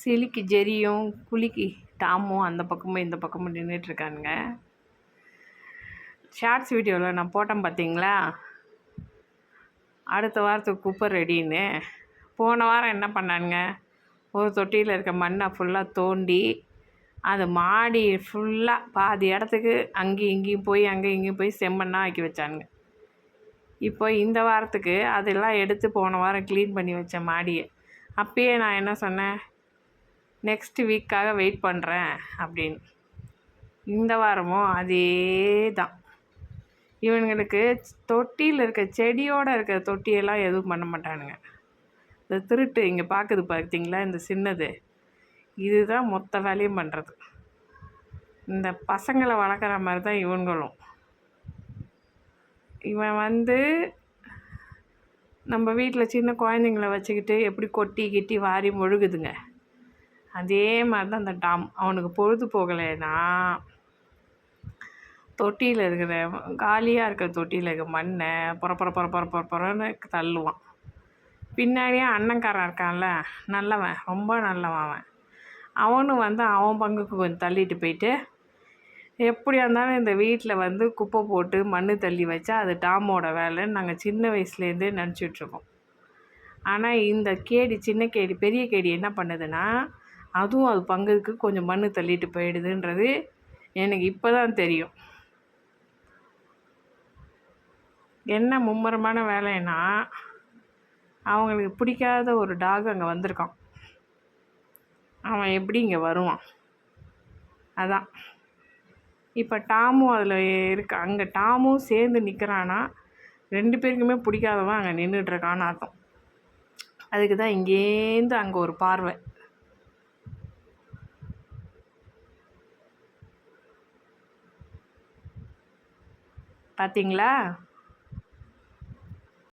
சிலிக்கு ஜெரியும் குளிக்கு டாமும் அந்த பக்கமும் இந்த பக்கமும் நின்றுட்டுருக்கானுங்க ஷார்ட்ஸ் வீடியோவில் நான் போட்டேன் பார்த்தீங்களா அடுத்த வாரத்துக்கு குப்பை ரெடின்னு போன வாரம் என்ன பண்ணானுங்க? ஒரு தொட்டியில் இருக்க மண்ணை ஃபுல்லாக தோண்டி அது மாடி ஃபுல்லாக பாதி இடத்துக்கு அங்கேயும் இங்கேயும் போய் அங்கேயும் இங்கேயும் போய் செம்மண்ணாக ஆக்கி வச்சானுங்க. இப்போ இந்த வாரத்துக்கு அதெல்லாம் எடுத்து போன வாரம் க்ளீன் பண்ணி வச்ச மாடியை. அப்பயே நான் என்ன சொன்னேன்? நெக்ஸ்ட் வீக்காக வெயிட் பண்ணுறேன் அப்படின்னு. இந்த வாரமும் அதே தான் இவனுங்களுக்கு தொட்டியில் இருக்க செடியோடு இருக்க தொட்டியெல்லாம் எதுவும் பண்ண மாட்டானுங்க. இந்த திருட்டு இங்கே பார்க்குது பார்த்தீங்களா இந்த சின்னது. இதுதான் மொத்த வேலையும் பண்ணுறது இந்த பசங்களை வளர்க்குற மாதிரி தான் இவங்களும். இவன் வந்து நம்ம வீட்டில் சின்ன குழந்தைங்கள வச்சுக்கிட்டு எப்படி கொட்டி கிட்டி வாரி முழுகுதுங்க. அதே மாதிரி தான் அந்த டாம். அவனுக்கு பொழுது போகலைன்னா தொட்டியில் இருக்கிற காலியாக இருக்கிற தொட்டியில் இருக்க மண்ணை புற பொற புற பொற பொற பொறன்னு தள்ளுவான். பின்னாடியே அண்ணன்காரன் இருக்கான்ல நல்லவன் ரொம்ப நல்லவன் அவன். அவனும் வந்து அவன் பங்குக்கு கொஞ்சம் தள்ளிட்டு போயிட்டு எப்படியா இருந்தாலும் இந்த வீட்டில் வந்து குப்பை போட்டு மண் தள்ளி வச்சா அது டாமோட வேலைன்னு நாங்கள் சின்ன வயசுலேருந்தே நினச்சிட்ருக்கோம் ஆனால் இந்த கேடி சின்ன கேடி பெரிய கேடி என்ன பண்ணுதுன்னா அதுவும் அது பங்குக்கு கொஞ்சம் மண் தள்ளிட்டு போயிடுதுன்றது எனக்கு இப்போ தான் தெரியும். என்ன மும்முரமான வேலைன்னா அவங்களுக்கு பிடிக்காத ஒரு டாக் அங்கே வந்திருக்கான். அவன் எப்படி இங்கே வருவான்? அதான். இப்போ டாமும் அதில் இருக்கு. அங்கே டாமும் சேர்ந்து நிற்கிறான்னா ரெண்டு பேருக்குமே பிடிக்காதவன் அங்கே நின்றுட்டுருக்கான்னு அர்த்தம். அதுக்கு தான் இங்கேருந்து அங்கே ஒரு பார்வை. பார்த்தீங்களா